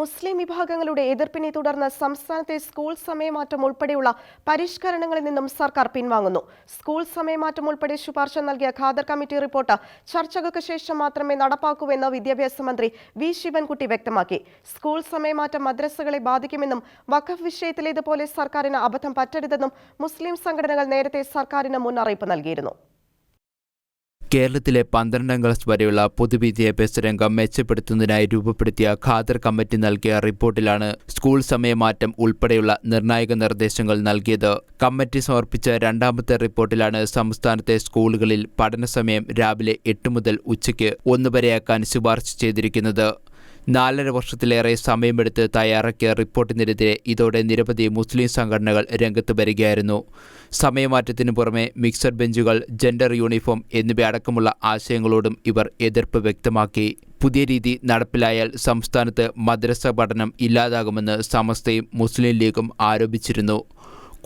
മുസ്ലിം വിഭാഗങ്ങളുടെ എതിർപ്പിനെ തുടർന്ന് സംസ്ഥാനത്തെ സ്കൂൾ സമയമാറ്റം ഉൾപ്പെടെയുള്ള പരിഷ്കരണങ്ങളിൽ നിന്നും സർക്കാർ പിൻവാങ്ങുന്നു. സ്കൂൾ സമയമാറ്റം ഉൾപ്പെടെ ശുപാർശ നൽകിയ ഖാദർ കമ്മിറ്റി റിപ്പോർട്ട് ചർച്ചകൾക്ക് ശേഷം മാത്രമേ നടപ്പാക്കൂവെന്ന് വിദ്യാഭ്യാസ മന്ത്രി വി. ശിവൻകുട്ടി വ്യക്തമാക്കി. സ്കൂൾ സമയമാറ്റം മദ്രസകളെ ബാധിക്കുമെന്നും വഖഫ് വിഷയത്തിലേതുപോലെ സർക്കാരിന് അബദ്ധം പറ്റരുതെന്നും മുസ്ലിം സംഘടനകൾ നേരത്തെ സർക്കാരിന് മുന്നറിയിപ്പ് നൽകിയിരുന്നു. കേരളത്തിലെ പന്ത്രണ്ടാം ക്ലാസ് വരെയുള്ള പൊതുവിദ്യാഭ്യാസ രംഗം മെച്ചപ്പെടുത്തുന്നതിനായി രൂപപ്പെടുത്തിയ ഖാദർ കമ്മിറ്റി നൽകിയ റിപ്പോർട്ടിലാണ് സ്കൂൾ സമയമാറ്റം ഉൾപ്പെടെയുള്ള നിർണായക നിർദ്ദേശങ്ങൾ നൽകിയത്. കമ്മിറ്റി സമർപ്പിച്ച രണ്ടാമത്തെ റിപ്പോർട്ടിലാണ് സംസ്ഥാനത്തെ സ്കൂളുകളിൽ പഠന സമയം രാവിലെ എട്ട് മുതൽ ഉച്ചയ്ക്ക് ഒന്ന് വരെയാക്കാൻ ശുപാർശ ചെയ്തിരിക്കുന്നത്. നാലര വർഷത്തിലേറെ സമയമെടുത്ത് തയ്യാറാക്കിയ റിപ്പോർട്ടിനെതിരെ ഇതോടെ നിരവധി മുസ്ലിം സംഘടനകൾ രംഗത്ത് വരികയായിരുന്നു. സമയമാറ്റത്തിനു പുറമെ മിക്സഡ് ബെഞ്ചുകൾ ജെൻഡർ യൂണിഫോം എന്നിവയടക്കമുള്ള ആശയങ്ങളോടും ഇവർ എതിർപ്പ് വ്യക്തമാക്കി. പുതിയ രീതി നടപ്പിലായാൽ സംസ്ഥാനത്ത് മദ്രസ പഠനം ഇല്ലാതാകുമെന്ന് സമസ്തയും മുസ്ലിം ലീഗും ആരോപിച്ചിരുന്നു.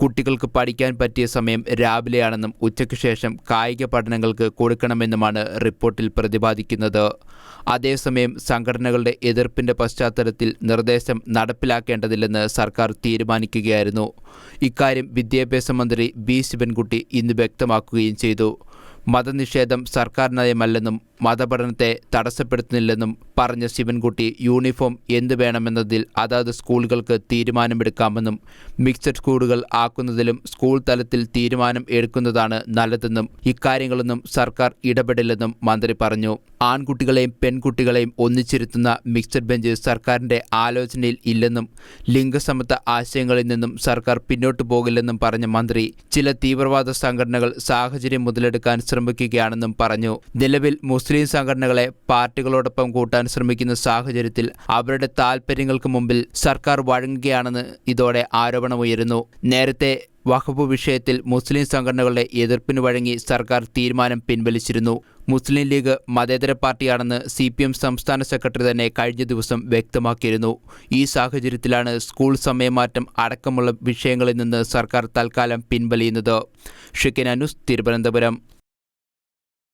കുട്ടികൾക്ക് പഠിക്കാൻ പറ്റിയ സമയം രാവിലെയാണെന്നും ഉച്ചയ്ക്ക് ശേഷം കായിക പഠനങ്ങൾക്ക് കൊടുക്കണമെന്നുമാണ് റിപ്പോർട്ടിൽ പ്രതിപാദിക്കുന്നത്. അതേസമയം സംഘടനകളുടെ എതിർപ്പിന്റെ പശ്ചാത്തലത്തിൽ നിർദ്ദേശം നടപ്പിലാക്കേണ്ടതില്ലെന്ന് സർക്കാർ തീരുമാനിക്കുകയായിരുന്നു. ഇക്കാര്യം വിദ്യാഭ്യാസ മന്ത്രി ബി ശിവൻകുട്ടി ഇന്ന് വ്യക്തമാക്കുകയും ചെയ്തു. മതനിഷേധം സർക്കാർ നയമല്ലെന്നും മതപഠനത്തെ തടസ്സപ്പെടുത്തുന്നില്ലെന്നും പറഞ്ഞ ശിവൻകുട്ടി യൂണിഫോം എന്ത് വേണമെന്നതിൽ അതാത് സ്കൂളുകൾക്ക് തീരുമാനമെടുക്കാമെന്നും മിക്സഡ് സ്കൂളുകൾ ആക്കുന്നതിലും സ്കൂൾ തലത്തിൽ തീരുമാനം എടുക്കുന്നതാണ് നല്ലതെന്നും ഇക്കാര്യങ്ങളൊന്നും സർക്കാർ ഇടപെടില്ലെന്നും മന്ത്രി പറഞ്ഞു. ആൺകുട്ടികളെയും പെൺകുട്ടികളെയും ഒന്നിച്ചിരുത്തുന്ന മിക്സഡ് ബെഞ്ച് സർക്കാരിന്റെ ആലോചനയിൽ ഇല്ലെന്നും ലിംഗസമത്വ ആശയങ്ങളിൽ നിന്നും സർക്കാർ പിന്നോട്ടു പോകില്ലെന്നും പറഞ്ഞ മന്ത്രി ചില തീവ്രവാദ സംഘടനകൾ സാഹചര്യം മുതലെടുക്കാൻ ശ്രമിക്കുകയാണെന്നും പറഞ്ഞു. നിലവിൽ സംഘടനകളെ പാർട്ടികളോടൊപ്പം കൂട്ടാൻ ശ്രമിക്കുന്ന സാഹചര്യത്തിൽ അവരുടെ താൽപ്പര്യങ്ങൾക്ക് മുമ്പിൽ സർക്കാർ വഴങ്ങുകയാണെന്ന് ഇതോടെ ആരോപണമുയരുന്നു നേരത്തെ വഖഫ് വിഷയത്തിൽ മുസ്ലിം സംഘടനകളുടെ എതിർപ്പിന് വഴങ്ങി സർക്കാർ തീരുമാനം പിൻവലിച്ചിരുന്നു. മുസ്ലിം ലീഗ് മതേതര പാർട്ടിയാണെന്ന് സി പി എം സംസ്ഥാന സെക്രട്ടറി തന്നെ കഴിഞ്ഞ ദിവസം വ്യക്തമാക്കിയിരുന്നു. ഈ സാഹചര്യത്തിലാണ് സ്കൂൾ സമയമാറ്റം അടക്കമുള്ള വിഷയങ്ങളിൽ നിന്ന് സർക്കാർ തൽക്കാലം പിൻവലിയുന്നത്. ഷിക്കൻ അനുസ് തിരുവനന്തപുരം.